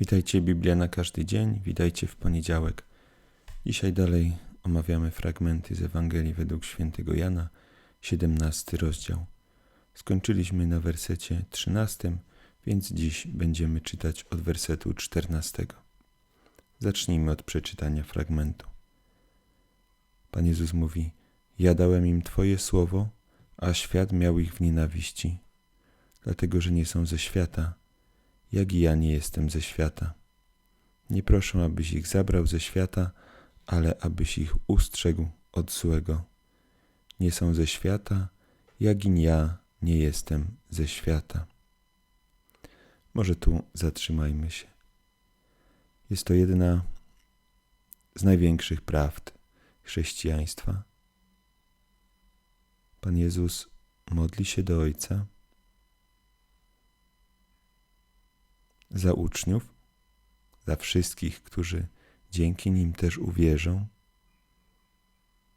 Witajcie Biblia na każdy dzień, witajcie w poniedziałek. Dzisiaj dalej omawiamy fragmenty z Ewangelii według świętego Jana, 17 rozdział. Skończyliśmy na wersecie 13, więc dziś będziemy czytać od wersetu 14. Zacznijmy od przeczytania fragmentu. Pan Jezus mówi: Ja dałem im Twoje słowo, a świat miał ich w nienawiści, dlatego że nie są ze świata jak i ja nie jestem ze świata. Nie proszę, abyś ich zabrał ze świata, ale abyś ich ustrzegł od złego. Nie są ze świata, jak i ja nie jestem ze świata. Może tu zatrzymajmy się. Jest to jedna z największych prawd chrześcijaństwa. Pan Jezus modli się do Ojca za uczniów, za wszystkich, którzy dzięki nim też uwierzą.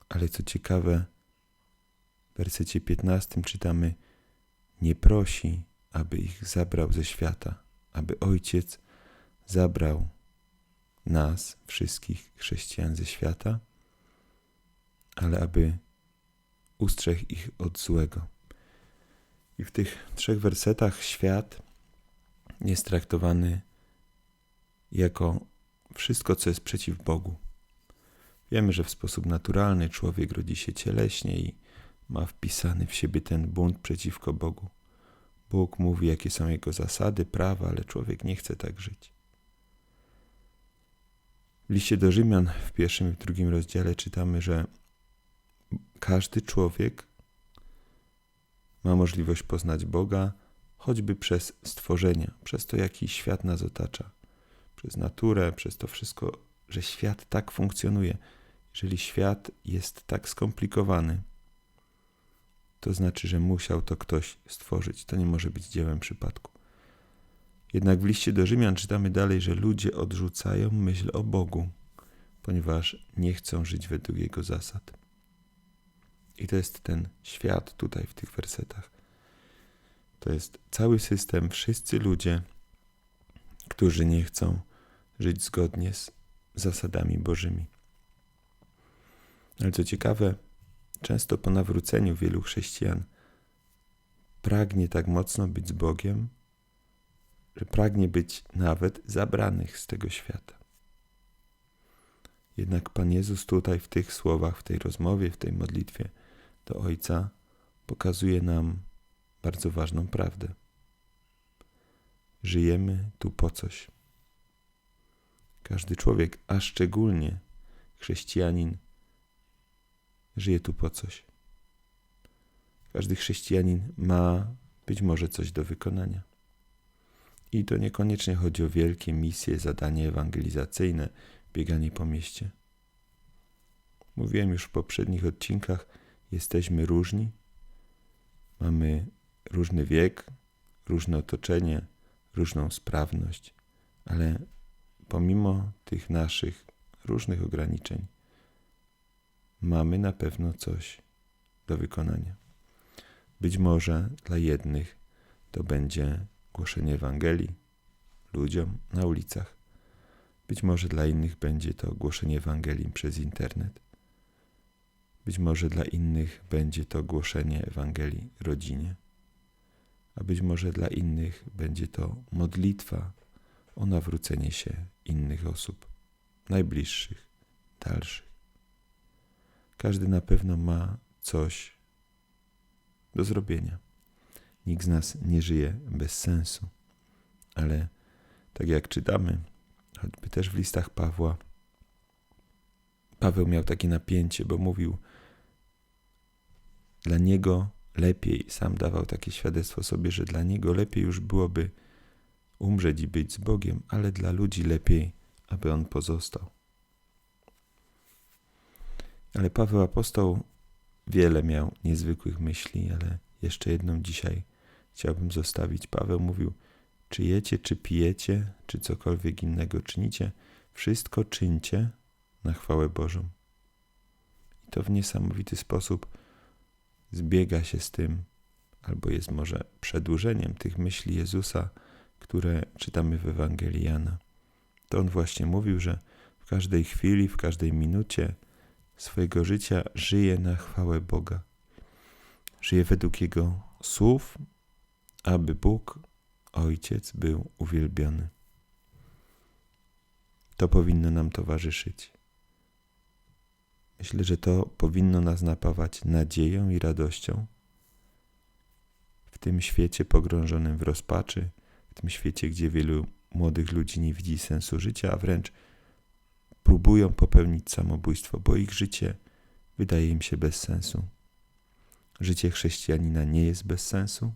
Ale co ciekawe, w wersecie 15 czytamy: Nie prosi, aby ich zabrał ze świata, aby Ojciec zabrał nas, wszystkich chrześcijan ze świata, ale aby ustrzegł ich od złego. I w tych trzech wersetach świat jest traktowany jako wszystko, co jest przeciw Bogu. Wiemy, że w sposób naturalny człowiek rodzi się cieleśnie i ma wpisany w siebie ten bunt przeciwko Bogu. Bóg mówi, jakie są jego zasady, prawa, ale człowiek nie chce tak żyć. W liście do Rzymian w pierwszym i w drugim rozdziale czytamy, że każdy człowiek ma możliwość poznać Boga, choćby przez stworzenia, przez to, jaki świat nas otacza, przez naturę, przez to wszystko, że świat tak funkcjonuje. Jeżeli świat jest tak skomplikowany, to znaczy, że musiał to ktoś stworzyć. To nie może być dziełem przypadku. Jednak w liście do Rzymian czytamy dalej, że ludzie odrzucają myśl o Bogu, ponieważ nie chcą żyć według Jego zasad. I to jest ten świat tutaj w tych wersetach. To jest cały system, wszyscy ludzie, którzy nie chcą żyć zgodnie z zasadami Bożymi. Ale co ciekawe, często po nawróceniu wielu chrześcijan pragnie tak mocno być z Bogiem, że pragnie być nawet zabranych z tego świata. Jednak Pan Jezus tutaj w tych słowach, w tej rozmowie, w tej modlitwie do Ojca pokazuje nam bardzo ważną prawdę. Żyjemy tu po coś. Każdy człowiek, a szczególnie chrześcijanin, żyje tu po coś. Każdy chrześcijanin ma być może coś do wykonania. I to niekoniecznie chodzi o wielkie misje, zadanie ewangelizacyjne, bieganie po mieście. Mówiłem już w poprzednich odcinkach, jesteśmy różni, mamy różny wiek, różne otoczenie, różną sprawność, ale pomimo tych naszych różnych ograniczeń, mamy na pewno coś do wykonania. Być może dla jednych to będzie głoszenie Ewangelii ludziom na ulicach. Być może dla innych będzie to głoszenie Ewangelii przez internet. Być może dla innych będzie to głoszenie Ewangelii rodzinie a być może dla innych będzie to modlitwa o nawrócenie się innych osób, najbliższych, dalszych. Każdy na pewno ma coś do zrobienia. Nikt z nas nie żyje bez sensu, ale tak jak czytamy, choćby też w listach Pawła, Paweł miał takie napięcie, bo mówił, dla niego lepiej, sam dawał takie świadectwo sobie, że dla niego lepiej już byłoby umrzeć i być z Bogiem, ale dla ludzi lepiej, aby on pozostał. Ale Paweł apostoł wiele miał niezwykłych myśli, ale jeszcze jedną dzisiaj chciałbym zostawić. Paweł mówił: Czy jecie, czy pijecie, czy cokolwiek innego czynicie, wszystko czyńcie na chwałę Bożą. I to w niesamowity sposób zbiega się z tym, albo jest może przedłużeniem tych myśli Jezusa, które czytamy w Ewangelii Jana. to on właśnie mówił, że w każdej chwili, w każdej minucie swojego życia żyje na chwałę Boga. Żyje według Jego słów, aby Bóg, Ojciec, był uwielbiony. To powinno nam towarzyszyć. Myślę, że to powinno nas napawać nadzieją i radością w tym świecie pogrążonym w rozpaczy, w tym świecie, gdzie wielu młodych ludzi nie widzi sensu życia, a wręcz próbują popełnić samobójstwo, bo ich życie wydaje im się bez sensu. Życie chrześcijanina nie jest bez sensu.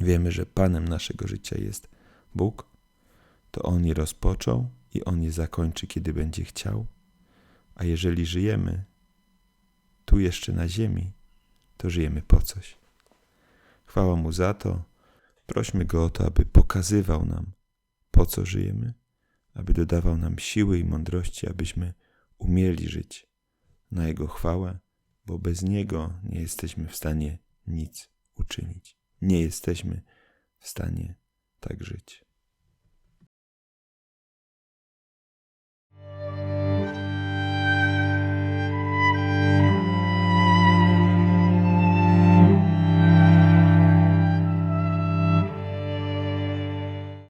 Wiemy, że Panem naszego życia jest Bóg. To On je rozpoczął i On je zakończy, kiedy będzie chciał. A jeżeli żyjemy tu jeszcze na ziemi, to żyjemy po coś. Chwała Mu za to. Prośmy Go o to, aby pokazywał nam, po co żyjemy, aby dodawał nam siły i mądrości, abyśmy umieli żyć na Jego chwałę, bo bez Niego nie jesteśmy w stanie nic uczynić. Nie jesteśmy w stanie tak żyć.